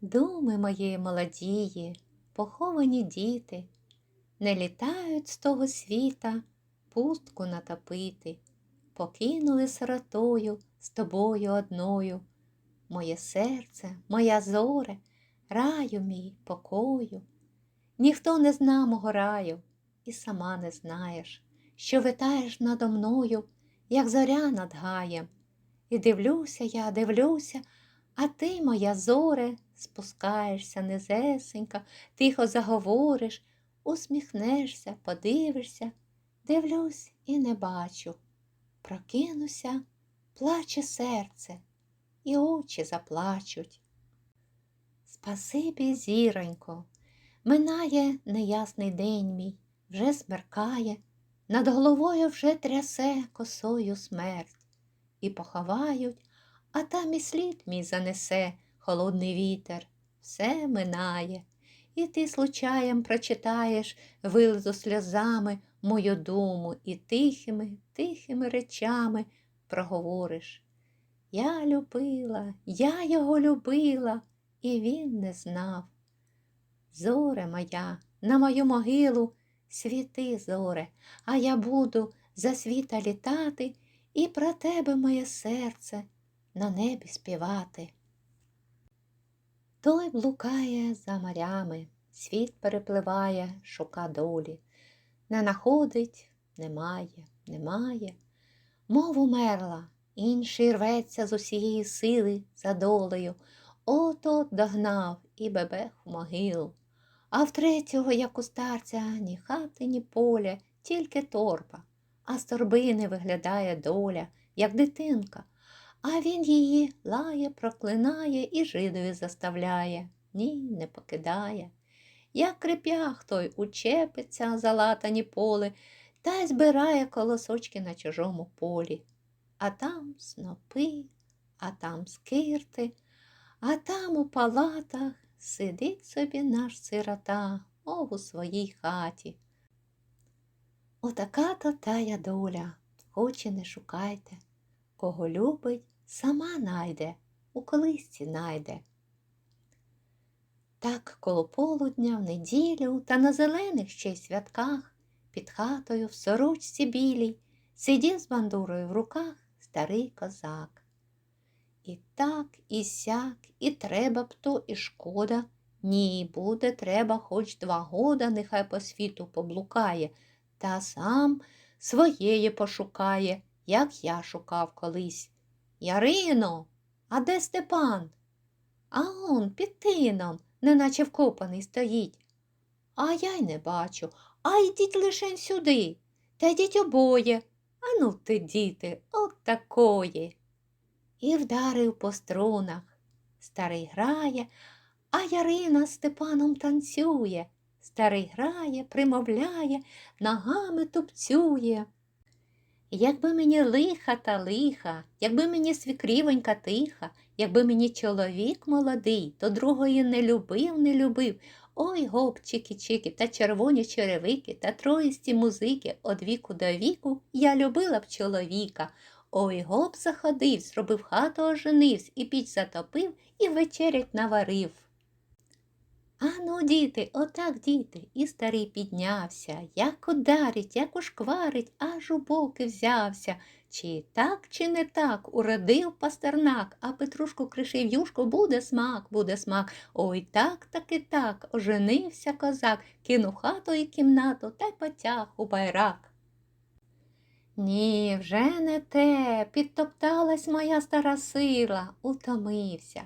Думи мої молодії, поховані діти, не літають з того світа пустку натопити, покинули сиротою з тобою одною. Моє серце, моя зоре, раю мій покою. Ніхто не зна мого раю, і сама не знаєш, що витаєш надо мною, як зоря над гаєм. І дивлюся я, дивлюся, а ти, моя зоре, спускаєшся низесенько, тихо заговориш, усміхнешся, подивишся, дивлюсь і не бачу. Прокинуся, плаче серце, і очі заплачуть. Спасибі, зіронько, минає неясний день мій, вже смеркає, над головою вже трясе косою смерть. І поховають, а там і слід мій занесе холодний вітер, все минає, і ти случаєм прочитаєш вилизу сльозами мою думу і тихими, тихими речами проговориш. Я любила, я його любила, і він не знав. Зоре моя, на мою могилу світи, зоре, а я буду за світа літати і про тебе, моє серце, на небі співати. Той блукає за морями, світ перепливає, шука долі. Не находить, немає, немає. Мов умерла, інший рветься з усієї сили за долею. От от догнав і бебех в могилу. А в третього, як у старця, ні хати, ні поля, тільки торба, а з торбини виглядає доля, як дитинка, а він її лає, проклинає і жидові заставляє, ні, не покидає. Як креп'ях той учепиться за латані поле та й збирає колосочки на чужому полі. А там снопи, а там скирти, а там у палатах сидить собі наш сирота, мов у своїй хаті. Отака то тая доля, хоч і не шукайте, кого любить, сама найде, у колисці найде. Так коло полудня в неділю та на зелених ще й святках під хатою в сорочці білій сидів з бандурою в руках старий козак. І так, і сяк, і треба б то, і шкода. Ні, буде треба хоч два года, нехай по світу поблукає, та сам своєї пошукає, як я шукав колись. Ярино, а де Степан? А он під тином, неначе вкопаний стоїть. А я й не бачу, а йдіть лишень сюди. Та йдіть обоє. Ану ти, діти, от такої. І вдарив по струнах. Старий грає, а Ярина з Степаном танцює. Старий грає, примовляє, ногами тупцює. Якби мені лиха та лиха, якби мені свікрівонька тиха, якби мені чоловік молодий, то другої не любив, не любив. Ой гоп, чики-чики, та червоні черевики, та троїсті музики, од віку до віку я любила б чоловіка. Ой гоп заходив, зробив хату оженивсь, і піч затопив, і вечерять наварив. Ану, діти, отак, діти, і старий піднявся, як ударить, як ушкварить, аж у боки взявся. Чи так, чи не так, уродив пастернак, а Петрушку кришив юшку, буде смак, буде смак. Ой так таки так, оженився козак, кинув хату і кімнату та й потяг у байрак. Ні, вже не те, підтопталась моя стара сила, утомився.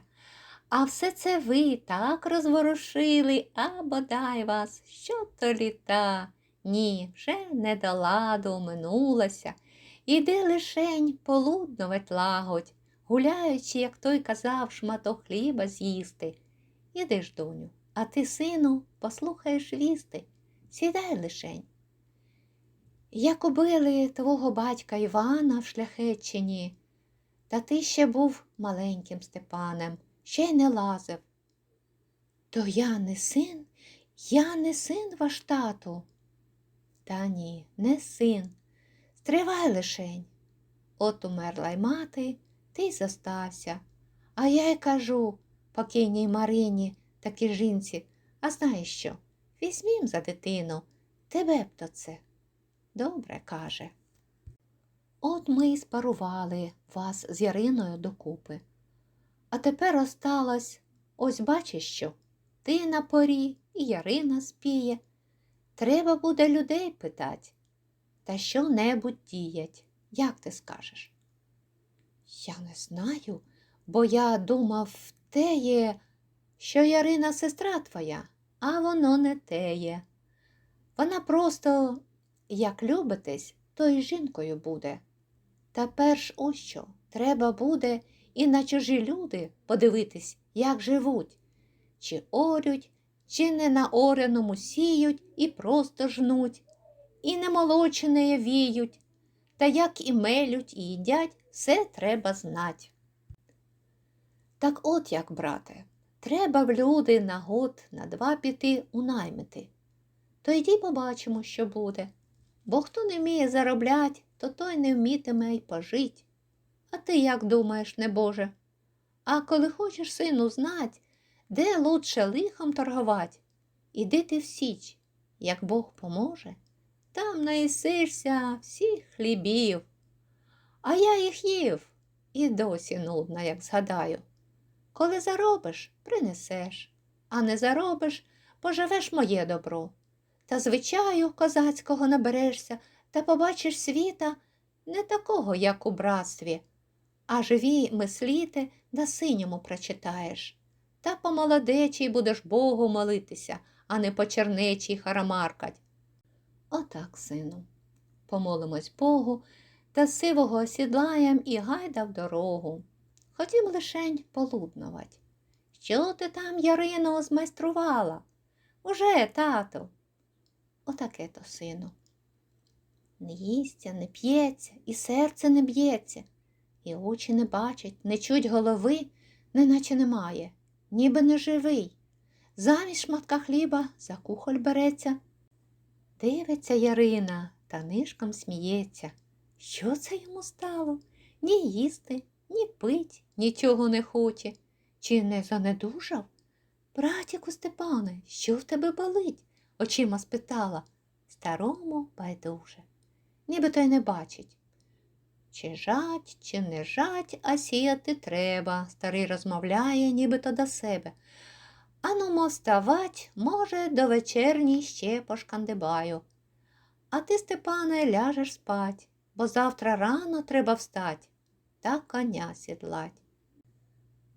А все це ви так розворушили, а бодай вас, що то літа. Ні, вже не до ладу минулася. Іди лишень полудновать лагодь, гуляючи, як той казав, шматок хліба з'їсти. Іди ж, доню, а ти, сину, послухаєш вісти, сідай лишень. Як убили твого батька Івана в шляхетчині, та ти ще був маленьким Степанем ще не лазив. То я не син, я не син ваш тату. Та ні, не син. Стривай лишень. От умерла й мати, ти й зостався. А я й кажу покійній Марині, такій жінці. А знаєш що? Візьмім за дитину, тебе б то це. Добре, каже. От ми й спарували вас з Яриною докупи. А тепер осталось, ось бачиш що, ти на порі і Ярина спіє. Треба буде людей питать, та що-небудь діять. Як ти скажеш? Я не знаю, бо я думав, теє, що Ярина сестра твоя, а воно не теє. Вона просто, як любитесь, то й жінкою буде. Та перш ось що, треба буде і на чужі люди подивитись, як живуть, чи орють, чи не на ореному сіють і просто жнуть, і немолочене віють, та як і мелють, і їдять, все треба знать. Так от як, брате, треба в люди на год, на два піти у наймити. То йди побачимо, що буде. Бо хто не вміє зароблять, то той не вмітиме й пожить. А ти як думаєш, небоже? А коли хочеш, сину, знать, де лучше лихом торгувати, іди ти в січ, як Бог поможе, там наїсишся всіх хлібів. А я їх їв і досі нудна, як згадаю. Коли заробиш, принесеш, а не заробиш, поживеш моє добро. Та звичаю козацького наберешся та побачиш світа не такого, як у братстві, а живі мисліти на синьому прочитаєш. Та по молодечій будеш Богу молитися, а не по чернечій харамаркать. Отак, сину, помолимось Богу та сивого осідлаєм і гайда в дорогу. Хотім лишень полуднувать. Що ти там, Ярино, змайструвала? Уже, тато. Отаке то, сину. Не їсться, не п'ється, і серце не б'ється, і очі не бачать, не чуть голови, неначе немає, ніби не живий. Замість шматка хліба за кухоль береться. Дивиться Ярина та нишком сміється. Що це йому стало? Ні їсти, ні пить, нічого не хоче. Чи не занедужав? Братіку Степане, що в тебе болить? очима спитала. Старому байдуже, ніби той не бачить. Чи жать, чи не жать, а сіяти треба, старий розмовляє, нібито до себе. Анумо вставать, може, до вечерній ще пошкандибаю. А ти, Степане, ляжеш спать, бо завтра рано треба встать та коня сідлать.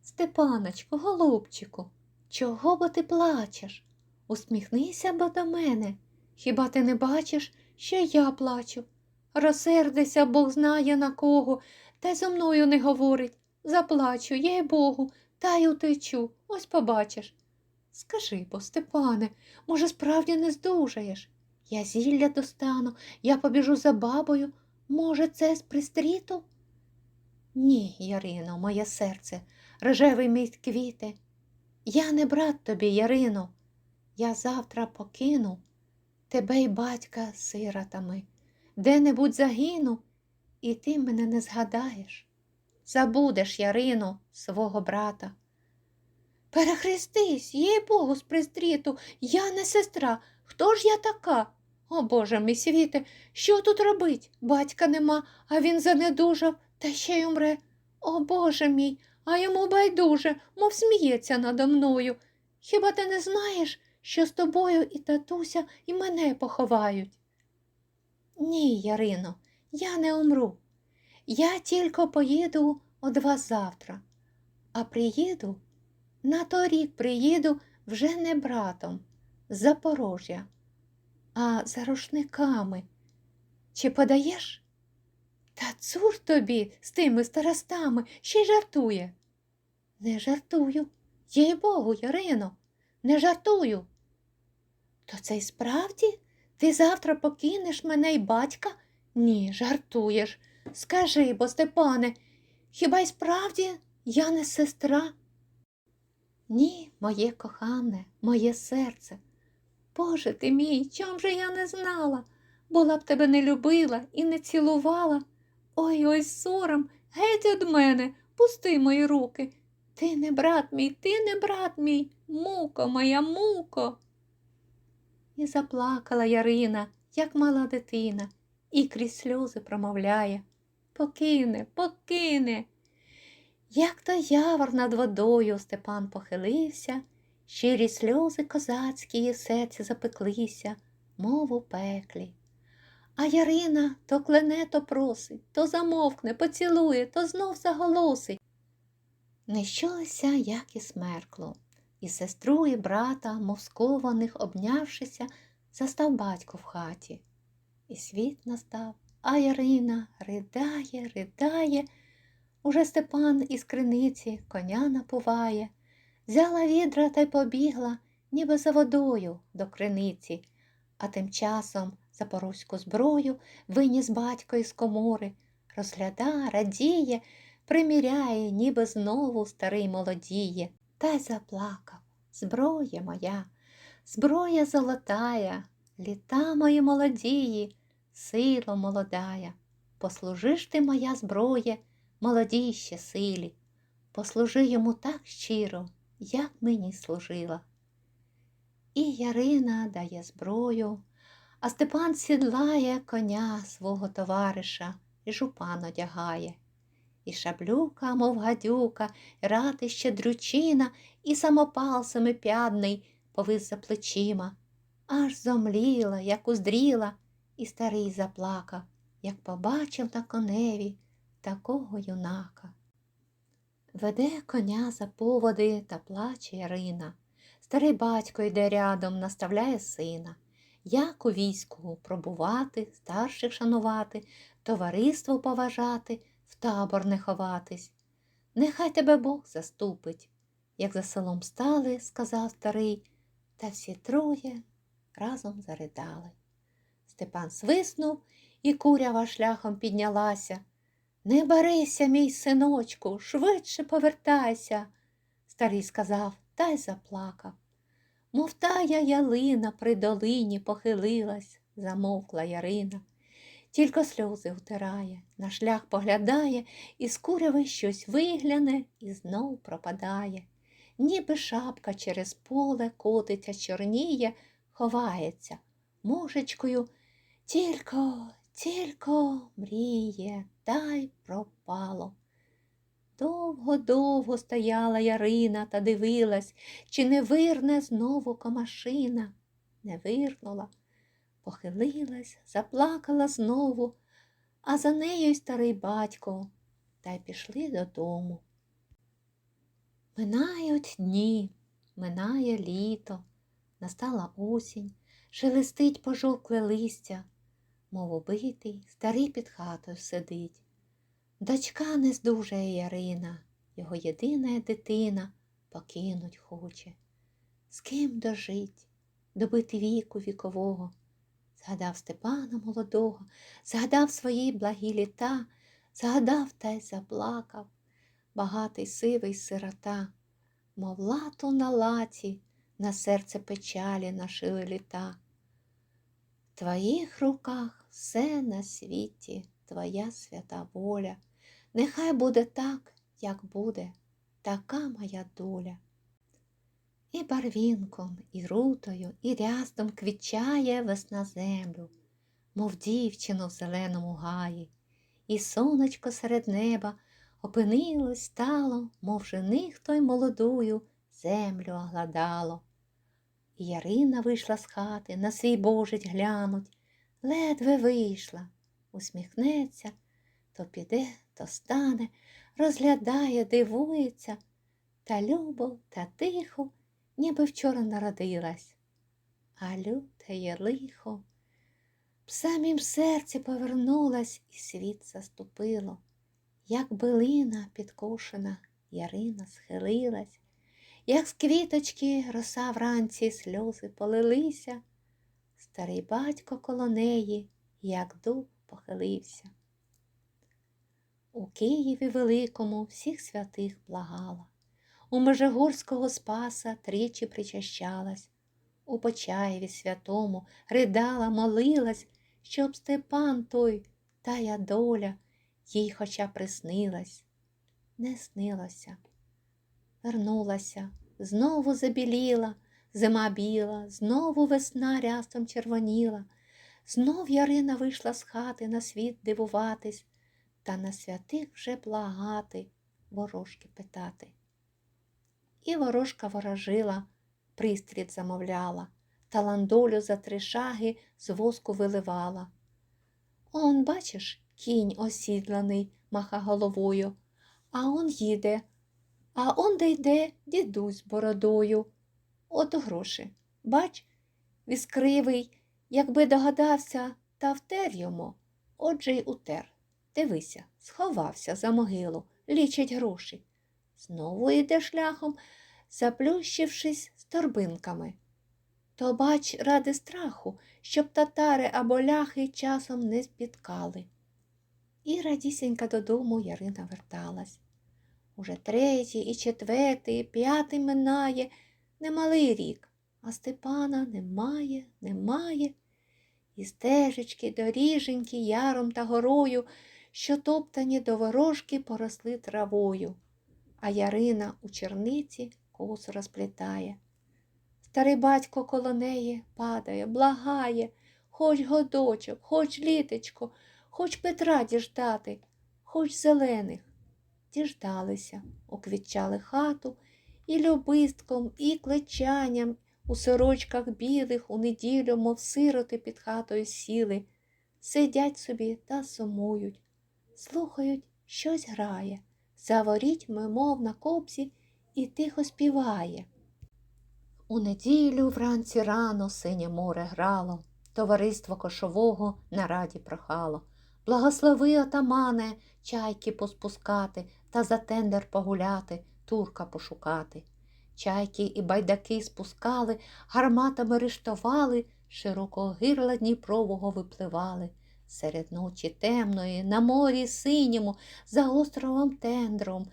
Степаночку, голубчику, чого бо ти плачеш? Усміхнися бо до мене. Хіба ти не бачиш, що я плачу? Розсердися, Бог знає на кого, та зо мною не говорить. Заплачу, їй Богу, та й утечу, ось побачиш. Скажи бо, Степане, може, справді не здужаєш? Я зілля достану, я побіжу за бабою. Може, це з пристріту? Ні, Ярино, моє серце, рожевий мій квіти. Я не брат тобі, Ярино. Я завтра покину тебе й батька сиротами, де-небудь загину, і ти мене не згадаєш. Забудеш, Ярину, свого брата. Перехрестись, їй Богу, з пристріту, я не сестра. Хто ж я така? О Боже мій світе, що тут робить? Батька нема, а він занедужав та ще й умре. О Боже мій, а йому байдуже, мов сміється надо мною. Хіба ти не знаєш, що з тобою і татуся і мене поховають? Ні, Ярино, я не умру. Я тільки поїду од вас завтра, а приїду, на той рік приїду вже не братом з Запорожжя, а за рушниками. Чи подаєш? Та цур тобі з тими старостами ще й жартує. Не жартую, їй Богу, Ярино, не жартую. То це й справді ти завтра покинеш мене й батька? Ні, жартуєш. Скажи бо, Степане, хіба й справді я не сестра? Ні, моє кохане, моє серце. Боже ти мій, чом же я не знала? Була б тебе не любила і не цілувала. Ой ой сором, геть від мене, пусти мої руки. Ти не брат мій, ти не брат мій, муко моя, муко. І заплакала Ярина, як мала дитина, і крізь сльози промовляє Покине, покине. Як то явор над водою Степан похилився, щирі сльози козацькі в серці запеклися, мов у пеклі. А Ярина то клене, то просить, то замовкне, поцілує, то знов заголосить. Не щулися, як і смеркло, і сестру, і брата, мов скованих, обнявшися, застав батько в хаті. І світ настав, а Ярина ридає, ридає. Уже Степан із криниці коня напуває, взяла відра та й побігла, ніби за водою до криниці, а тим часом запорозьку зброю виніс батько із комори, розгляда, радіє, приміряє, ніби знову старий молодіє, та й заплакав. Зброя моя, зброя золотая, літа мої молодії, сило молодая. Послужиш ти моя зброя, молодій ще силі, послужи йому так щиро, як мені служила. І Ярина дає зброю, а Степан сідлає коня свого товариша і жупан одягає. І шаблюка, мов гадюка, рати щедрючина, і самопал семипядний повис за плечима. Аж зомліла, як уздріла, і старий заплакав, як побачив на коневі такого юнака. Веде коня за поводи та плаче Ярина. Старий батько йде рядом, наставляє сина. Як у війську пробувати, старших шанувати, товариство поважати, табор не ховатись. Нехай тебе Бог заступить. Як за селом стали, сказав старий, та всі троє разом заридали. Степан свиснув, і курява шляхом піднялася. Не барися, мій синочку, швидше повертайся, старий сказав та й заплакав. Мов тая ялина при долині похилилась, замовкла Ярина. Тільки сльози втирає, на шлях поглядає, і з куряви щось вигляне і знов пропадає. Ніби шапка через поле котиться, чорніє, ховається, мушечкою тільки, тільки мріє, та й пропало. Довго-довго стояла Ярина та дивилась, чи не вирне знову комашина. Не вирнула, похилилась, заплакала знову, а за нею й старий батько, та й пішли додому. Минають дні, минає літо, настала осінь, шелестить пожовкле листя, мов убитий, старий під хатою сидить. Дочка не здужає Ярина, його єдина дитина покинуть хоче. З ким дожить, добити віку вікового. Згадав Степана молодого, згадав свої благі літа, згадав та й заплакав, багатий сивий сирота, мов лату на латі, на серце печалі нашили літа. В твоїх руках все на світі, твоя свята воля. Нехай буде так, як буде, така моя доля. І барвінком, і рутою, і рястом квітчає весна землю, мов дівчину в зеленому гаї, і сонечко серед неба опинилось, стало, мов жених той молодую, землю огладало. І Ярина вийшла з хати, на свій божить глянуть, ледве вийшла, усміхнеться, то піде, то стане, розглядає, дивується, та любов та тихо, ніби вчора народилась. А люте лихо, в самім серці повернулась, і світ заступило, як билина підкошена, Ярина схилилась, як з квіточки роса вранці сльози полилися, старий батько коло неї, як дуб похилився. У Києві Великому всіх святих благала, у Межигорського Спаса тричі причащалась, у Почаєві святому ридала, молилась, щоб Степан той, тая доля, їй хоча приснилась, не снилося. вернулася, знову забіліла, зима біла, знову весна рястом червоніла. Знов Ярина вийшла з хати на світ дивуватись, та на святих вже благати, ворожки питати. І ворожка ворожила, пристріт замовляла, та ландолю за три шаги з воску виливала. Он, бачиш, кінь осідланий, маха головою, а он їде, а он де йде дідусь бородою. От гроші. Бач, віскривий, якби догадався, та втер йому, отже й утер. Дивися, сховався за могилу, лічить гроші. Знову йде шляхом, заплющившись з торбинками. То бач, ради страху, щоб татари або ляхи часом не спіткали. І радісінька додому Ярина верталась. Уже третій, і четвертий, і п'ятий минає немалий рік, а Степана немає, немає. І стежечки, доріженьки, яром та горою, що топтані до ворожки поросли травою, а Ярина у черниці косу розплітає. Старий батько коло неї падає, благає, хоч годочок, хоч літечко, хоч Петра діждати, хоч зелених. Діждалися, оквітчали хату і любистком, і клечанням у сорочках білих у неділю, мов сироти під хатою сіли, сидять собі та сумують, слухають, щось грає, заворіть мов на копсі і тихо співає. У неділю вранці рано синє море грало, товариство кошового на раді прохало. Благослови отамане, чайки поспускати та за тендер погуляти, турка пошукати. Чайки і байдаки спускали, гарматами рештували, широкого гирла Дніпрового випливали. Серед ночі темної, на морі синьому, за островом тендром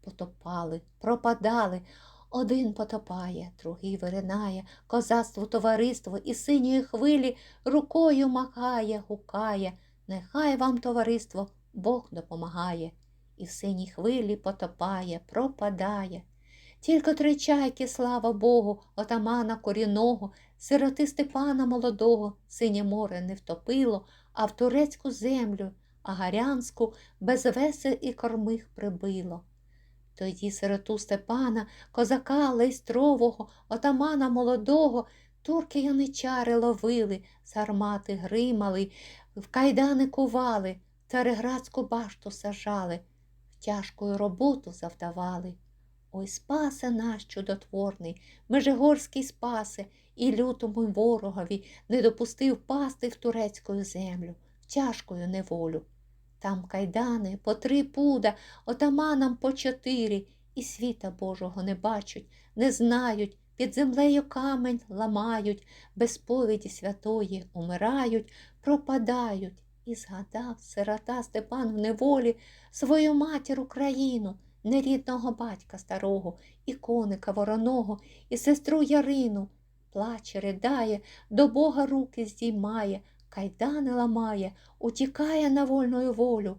потопали, пропадали. Один потопає, другий виринає, козацтво товариство і синьої хвилі рукою махає, гукає. Нехай вам, товариство, Бог допомагає, і в синій хвилі потопає, пропадає. Тільки три чайки, слава Богу, отамана корінного, сироти Степана молодого, синє море не втопило, а в турецьку землю, агарянську без весел і кормих прибило. Тоді сироту Степана, козака лейстрового, отамана молодого, турки яничари ловили, з гармати гримали, в кайдани кували, цареградську башту сажали, в тяжкою роботу завдавали. Ой, спасе наш чудотворний, Межигорський спасе, і лютому ворогові не допустив пасти в турецьку землю, в тяжкою неволю. Там кайдани по три пуда, отаманам по чотири, і світа Божого не бачать, не знають, під землею камень ламають, без повіді святої умирають, пропадають. І згадав сирота Степан в неволі свою матір Україну, нерідного батька старого, і коника вороного, і сестру Ярину. Плаче, ридає, до Бога руки здіймає, кайдани ламає, утікає на вольною волю.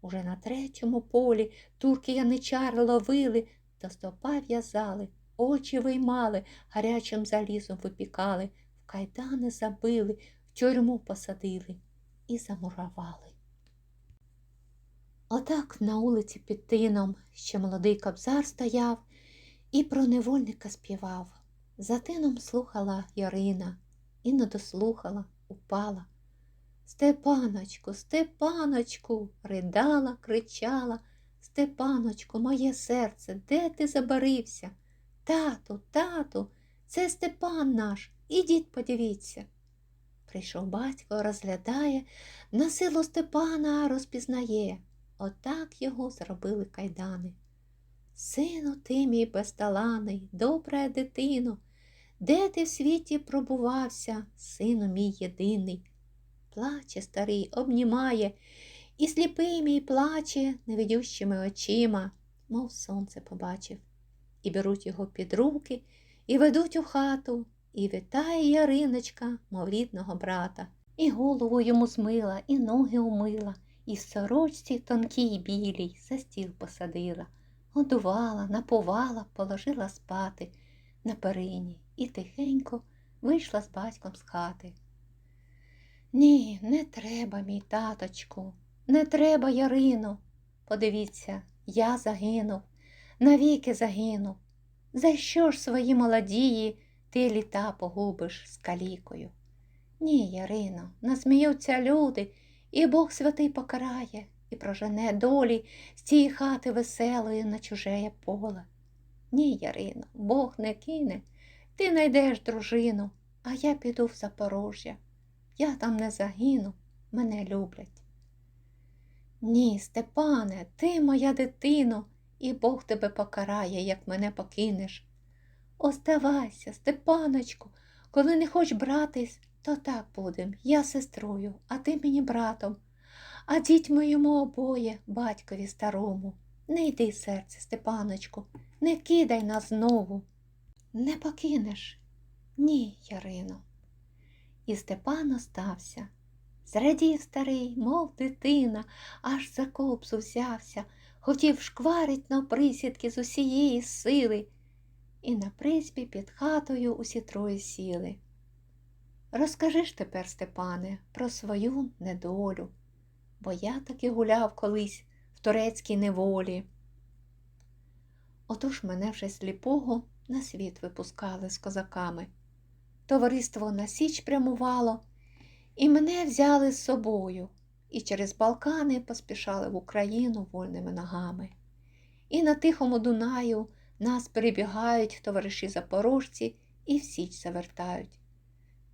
Уже на третьому полі турки яничари ловили, до стопа в'язали, очі виймали, гарячим залізом випікали, в кайдани забили, в тюрму посадили і замурували. Отак на вулиці під тином ще молодий кобзар стояв і про невольника співав. За тином слухала Ярина і не дослухала, упала. Степаночку, Степаночку, ридала, кричала. Степаночку, моє серце, де ти забарився? Тату, тату, це Степан наш, ідіть подивіться. Прийшов батько, розглядає, на силу Степана розпізнає. Отак його зробили кайдани. Сину ти мій безталаний, добра дитино, де ти в світі пробувався, сину мій єдиний? Плаче старий, обнімає, і сліпий мій плаче невидющими очима, мов сонце побачив. І беруть його під руки, і ведуть у хату, і вітає Яриночка, мов рідного брата, і голову йому змила, і ноги умила, і в сорочці тонкій білій за стіл посадила. годувала, напувала, положила спати на перині і тихенько вийшла з батьком з хати. Ні, не треба, мій таточку, не треба, Ярино. Подивіться, я загинув, навіки загинув. За що ж свої молодії ти літа погубиш з калікою? Ні, Ярино, насміються люди, і Бог святий покарає і прожене долі з цієї хати веселої на чужеє поле. Ні, Ярино, Бог не кине, ти найдеш дружину, а я піду в Запорожжя. Я там не загину, мене люблять. Ні, Степане, ти моя дитино, і Бог тебе покарає, як мене покинеш. Оставайся, Степаночку, коли не хоч братись, то так будем. Я сестрою, а ти мені братом. А дітьми йому обоє, батькові старому. Не йди, серце, Степаночку, не кидай нас знову. Не покинеш. Ні, Ярино. І Степан остався. Зрадів старий, мов дитина, аж за копсу взявся, хотів шкварить на присідки з усієї сили. І на приспі під хатою усі троє сіли. Розкажи ж тепер, Степане, про свою недолю, бо я таки гуляв колись в турецькій неволі. Отож мене вже сліпого на світ випускали з козаками. Товариство на Січ прямувало, і мене взяли з собою, і через Балкани поспішали в Україну вольними ногами. І на Тихому Дунаю нас перебігають товариші запорожці і в Січ завертають.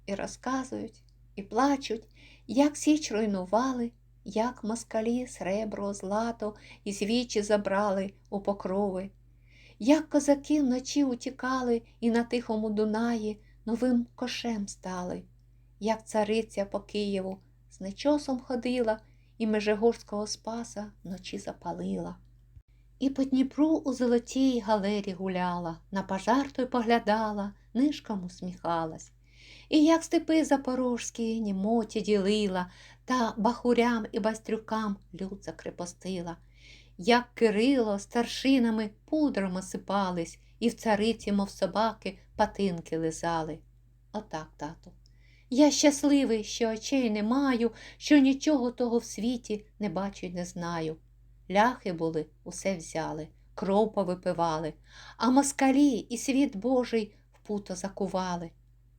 І розказують, і плачуть, як Січ руйнували, як москалі сребро, злато і свічі забрали у покрови, як козаки вночі утікали і на Тихому Дунаї новим кошем стали, як цариця по Києву з нечосом ходила і Межигорського спаса вночі запалила. І по Дніпру у золотій галері гуляла, на пожар той поглядала, нишком усміхалась. І як степи запорожські німоті ділила, та бахурям і бастрюкам люд закрепостила, як Кирило старшинами пудрами сипались, і в цариці, мов собаки, патинки лизали. Отак, тату. Я щасливий, що очей не маю, що нічого того в світі не бачу й не знаю. Ляхи були, усе взяли, кров повипивали, а москалі і світ Божий в путо закували.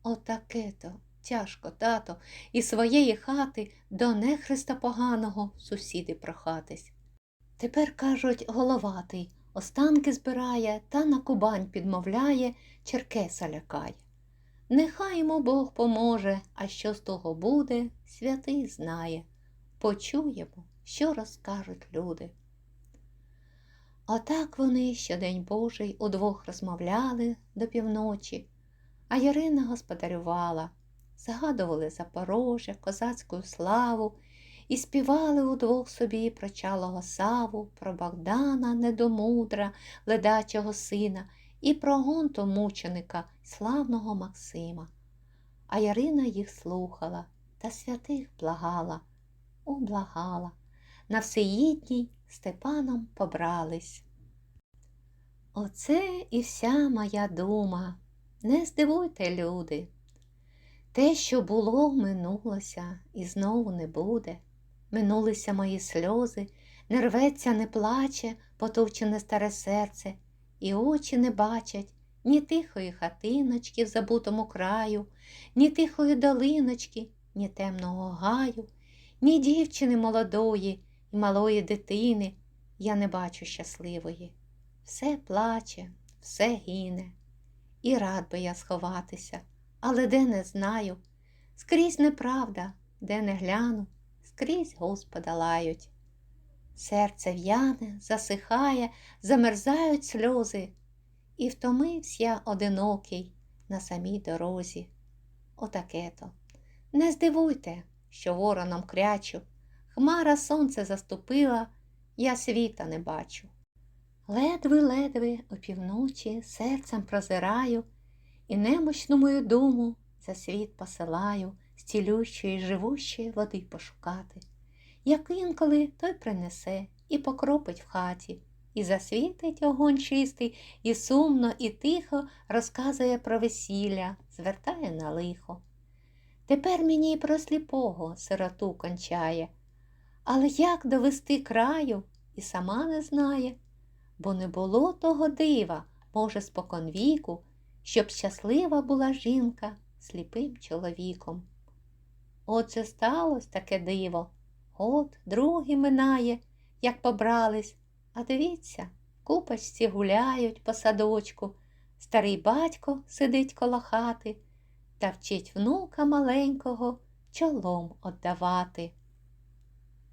Отаке то тяжко, тато, і своєї хати до нехриста поганого сусіди прохатись. Тепер, кажуть, головатий, останки збирає та на Кубань підмовляє, черкеса лякає. Нехай йому Бог поможе, а що з того буде, святий знає. Почуємо, що розкажуть люди. Отак вони щодень Божий удвох розмовляли до півночі, а Ярина господарювала, згадували Запорожжя, козацьку славу і співали удвох собі про чалого саву, про Богдана недомудра, ледачого сина, і про гонту мученика, славного Максима. А Ярина їх слухала та святих благала, ублагала. На всеїдній Степаном побрались. Оце і вся моя дума. Не здивуйте, люди. Те, що було, минулося і знову не буде. Минулися мої сльози, не рветься, не плаче, потовчене старе серце, і очі не бачать ні тихої хатиночки в забутому краю, ні тихої долиночки, ні темного гаю, ні дівчини молодої і малої дитини. Я не бачу щасливої. Все плаче, все гине. І рад би я сховатися, але де не знаю. Скрізь неправда, де не гляну, скрізь Господа лають. Серце в'яне, засихає, замерзають сльози, і втомився я одинокий на самій дорозі. Отаке то. Не здивуйте, що вороном крячу, хмара сонце заступила, я світа не бачу. Ледве-ледве опівночі серцем прозираю і немощну мою думу за світ посилаю з цілющої живущої води пошукати. Як інколи той принесе і покропить в хаті, і засвітить огонь чистий, і сумно, і тихо розказує про весілля, звертає на лихо. Тепер мені й про сліпого сироту кончає, але як довести краю і сама не знає, бо не було того дива, може, споконвіку, щоб щаслива була жінка сліпим чоловіком. Оце сталося таке диво. От другий минає, як побрались, а дивіться, купочці гуляють по садочку, старий батько сидить коло хати та вчить внука маленького чолом отдавати.